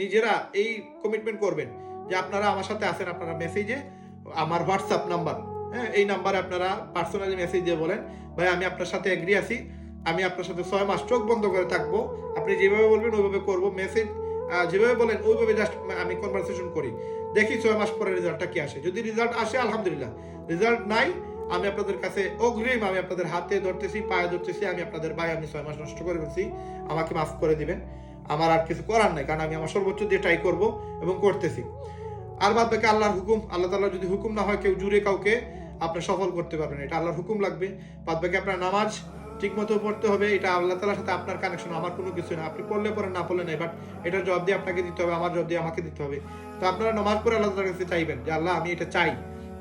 নিজেরা এই কমিটমেন্ট করবেন যে আপনারা আমার সাথে আছেন, আপনারা মেসেজে আমার হোয়াটসঅ্যাপ নাম্বার হ্যাঁ এই নাম্বারে আপনারা পার্সোনালি মেসেজ দিয়ে বলেন, ভাই, আমি আপনার সাথে এগ্রি আছি, আমি আপনার সাথে ছয় মাস চোখ বন্ধ করে থাকব, আপনি যেভাবে বলবেন ওইভাবে করব মেসেজ যেভাবে বলেন ওইভাবে জাস্ট আমি কনভারসেশন করি। দেখি ছয় মাস পরে রেজাল্টটা কি আসে। যদি রেজাল্ট আসে, আলহামদুলিল্লাহ। রেজাল্ট নাই, আমি আপনাদের কাছে অগ্রিম, আমি আপনাদের হাতে ধরতেছি, পায়ে ধরতেছি, আমি আপনাদের ভাই, আমি ছয় মাস নষ্ট করে ফেলছি, আমাকে মাফ করে দিবেন। আমার আর কিছু করার নাই, কারণ আমি আমার সর্বোচ্চ দিয়ে ট্রাই করব এবং করতেছি। আর বাদ বাকি আল্লাহর হুকুম, আল্লাহ তাআলা যদি হুকুম না হয় কেউ জুড়ে কাউকে আপনি সফল করতে পারবেন এটা আল্লাহর হুকুম লাগবে। বাদ বাকি আপনার নামাজ ঠিক মতো পড়তে হবে, এটা আল্লাহ তালার সাথে আপনার কানেকশন আমার কোনো কিছু না। আপনি পড়লে পড়েন, না পড়লে নাই বাট এটার জবাব দিয়ে আপনাকে দিতে হবে, আমার জবাব দিয়ে আমাকে দিতে হবে। তো আপনারা নামাজ পড়ে আল্লাহ তালার কাছে চাইবেন যে, আল্লাহ, আমি এটা চাই।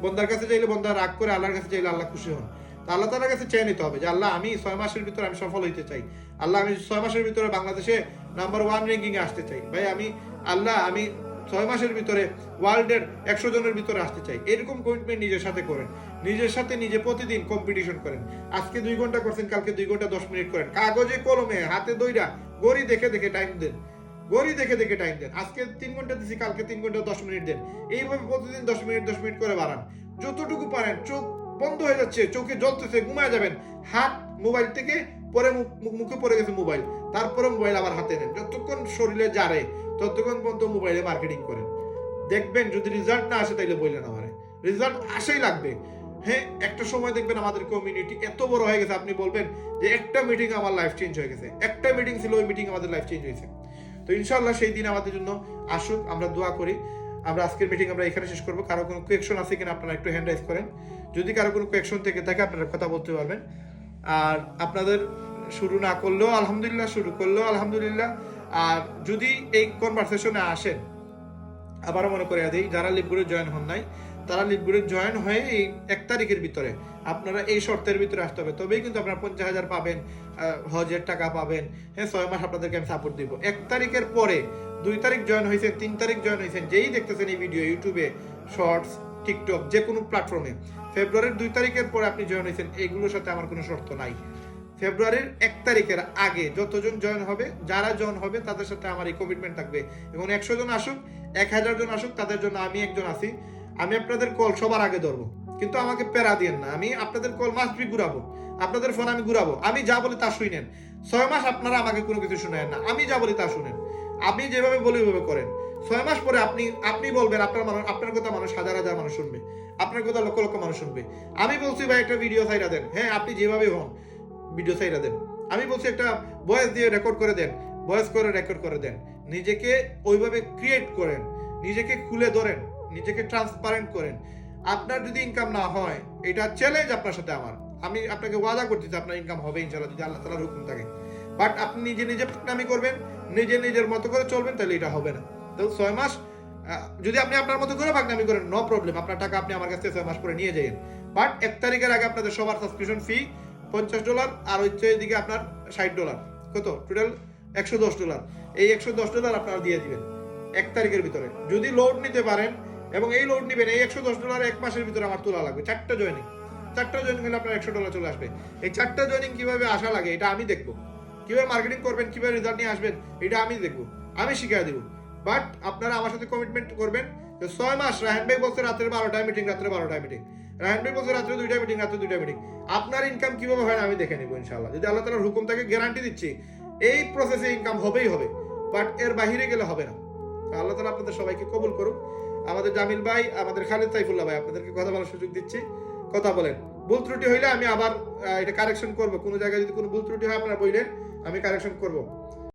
বন্দার কাছে চাইলে বন্দা রাগ করে আল্লাহর কাছে চাইলে আল্লাহ খুশি হন। আল্লাহ তালার কাছে চেয়ে নিতে হবে যে, আল্লাহ, আমি ছয় মাসের ভিতরে আমি সফল হইতে চাই। আল্লাহ, আমি ছয় মাসের ভিতরে বাংলাদেশে নাম্বার ওয়ান র্যাঙ্কিং এ আসতে চাই। ভাই, আমি, আল্লাহ, আমি ছয় মাসের ভিতরে ওয়ার্ল্ডের একশো জনের ভিতরে আসতে চাই। এরকম কমিটমেন্ট নিজের সাথে করেন। নিজের সাথে নিজে প্রতিদিন কম্পিটিশন করেন। আজকে দুই ঘণ্টা করছেন, কালকে দুই ঘণ্টা দশ মিনিট করেন। কাগজে, কলমে, হাতে দইরা গড়ি দেখে দেখে টাইম দেন। গড়ি দেখে দেখে টাইম দেন। আজকে তিন ঘণ্টা দিছি, কালকে তিন ঘণ্টা দশ মিনিট দেন। এইভাবে প্রতিদিন দশ মিনিট দশ মিনিট করে বাড়ান। যতটুকু পারেন, চোখ বন্ধ হয়ে যাচ্ছে চোখে জ্বলতেছে, ঘুমায় যাবেন। হাত মোবাইল থেকে পরে মুখ- পড়ে গেছে মোবাইল। তারপরে মোবাইল আবার হাতে নেন। যতক্ষণ শরীরে জারে, ততক্ষণ পর্যন্ত মোবাইলে মার্কেটিং করেন। দেখবেন যদি রেজাল্ট না আসে, তাইলে বললেন আমারে। রেজাল্ট আসেই লাগবে। হ্যাঁ একটা সময় দেখবেন আমাদের কমিউনিটি এত বড় হয়ে গেছে, আপনি বলবেন যে একটা মিটিং আমার লাইফ চেঞ্জ হয়ে গেছে। একটা মিটিং ছিল, ওই মিটিং আমাদের লাইফ চেঞ্জ হয়েছে। তো ইনশাল্লাহ সেই দিন আমাদের জন্য আসুক, আমরা দোয়া করি। আমরা আজকের মিটিং আমরা এখানে শেষ করব। কারও কোনো কোয়েকশন আছে কিনা আপনারা একটু হ্যান্ড রাইজ করেন। যদি কারও কোনো কোয়েকশন থেকে থাকে, আপনারা কথা বলতে পারবেন। আর আপনাদের শুরু না করলেও আলহামদুলিল্লাহ শুরু করলেও আলহামদুলিল্লাহ। আর যদি এই কনভারসেশনে আসেন, আবারও মনে করে দিই, যারা লিপগুড়ে জয়েন হন নাই, তারা লিপগুড়ে জয়েন হয়ে এই এক তারিখের ভিতরে আপনারা এই শর্তের ভিতরে আসতে হবে। তবেই কিন্তু আপনারা পঞ্চাশ হাজার পাবেন হজের টাকা পাবেন হ্যাঁ ছয় মাস আপনাদেরকে আমি সাপোর্ট দিব। এক তারিখের পরে দুই তারিখ জয়েন হয়েছেন, তিন তারিখ জয়েন হয়েছেন, যেই দেখতেছেন এই ভিডিও ইউটিউবে শর্টস টিকটক, যে কোনো প্ল্যাটফর্মে ফেব্রুয়ারির দুই তারিখের পরে আপনি জয়েন হয়েছেন, এইগুলোর সাথে আমার কোনো শর্ত নাই। ফেব্রুয়ারির এক তারিখের আগে যতজন জয়েন হবে, যারা জয়েন হবে, তাদের সাথে আমার এই কমিটমেন্ট থাকবে। এবং একশো জন আসুক, এক হাজার জন আসুক, তাদের জন্য আমি একজন আছি। আমি আপনাদের কল সবার আগে ধরবো। কিন্তু আমাকে প্যারা দিয়েন না। আমি আপনাদের কল মাস বি ঘুরাবো। আপনাদের ফোন আমি ঘুরাবো। আমি যা বলি তা শুনেন। ছয় মাস আপনারা আমাকে কোনো কিছু শুনেন না। আমি যা বলি তা শুনেন। আপনি যেভাবে বলি ওইভাবে করেন। ছয় মাস পরে আপনি আপনি বলবেন, আপনার মানুষ, আপনার কথা মানুষ, হাজার হাজার মানুষ শুনবে। আপনার কথা লক্ষ লক্ষ মানুষ শুনবে। আমি বলছি, ভাই, একটা ভিডিও সাইডা দেন। হ্যাঁ আপনি যেভাবে হন ভিডিও সাইডা দেন। আমি বলছি, একটা ভয়েস দিয়ে রেকর্ড করে দেন ভয়েস করে রেকর্ড করে দেন। নিজেকে ওইভাবে ক্রিয়েট করেন, নিজেকে খুলে ধরেন, নিজেকে ট্রান্সপারেন্ট করেন। আপনার যদি ইনকাম না হয়, এটা চ্যালেঞ্জ আপনার সাথে আমার। আমি আপনাকে ওয়াদা করতেছি, আপনার ইনকাম হবে ইনশাল্লাহ যদি আল্লাহ তালার হুকুম থাকে। বাট আপনি নিজে নিজে নামি করবেন, নিজে নিজের মতো করে চলবেন, তাহলে এটা হবে না। ছয় মাস যদি আপনি আপনার মতো করে ভাগনামি করেন নো প্রবলেম আপনার টাকা আপনি আমার কাছ থেকে ছয় মাস পরে নিয়ে যাবেন বাট এক তারিখের আগে আপনাদের সবার সাবস্ক্রিপশন ফি পঞ্চাশ ডলার আর হচ্ছে এদিকে আপনার ষাট ডলার কত? টোটাল একশো দশ ডলার এই একশো দশ ডলার আপনারা দিয়ে দিবেন এক তারিখের ভিতরে। যদি লোড নিতে পারেন, এবং এই লোড নেবেন, এই একশো দশ ডলার এক মাসের ভিতরে আমার তোলা লাগবে। চারটা জয়েনিং চারটা জয়েনিং হলে আপনার একশো ডলার চলে আসবে। এই চারটা জয়েনিং কীভাবে আসা লাগে, এটা আমি দেখব। কীভাবে মার্কেটিং করবেন, কীভাবে রেজাল্ট নিয়ে আসবেন, এটা আমি দেখব। আমি শিখিয়ে দেবো। বাট আপনারা আমার সাথে কমিটমেন্ট করবেন ছয় মাস রায়হান ভাই বলছে রাত্রে বারোটায় মিটিং রাত্রে বারোটায় মিটিং রায়হান ভাই বলছে রাত্রে দুইটা মিটিং রাত্রে দুইটা মিটিং আপনার ইনকাম কীভাবে হয় আমি দেখে নেব ইনশাল্লাহ যদি আল্লাহ তালার হুকুম থাকে গ্যারান্টি দিচ্ছি। এই প্রসেসে ইনকাম হবেই হবে বাট এর বাহিরে গেলে হবে না। আল্লাহ তালা আপনাদের সবাইকে কবুল করুক। আমাদের জামিল ভাই, আমাদের খালিদ সাইফুল্লাহ ভাই, আপনাদেরকে কথা বলার সুযোগ দিচ্ছি। কথা বলেন, ভুল ত্রুটি হইলে আমি আবার এটা কারেকশন করব। কোনো জায়গায় যদি কোনো ভুল ত্রুটি হয় আপনারা বললেন আমি কারেকশন করব।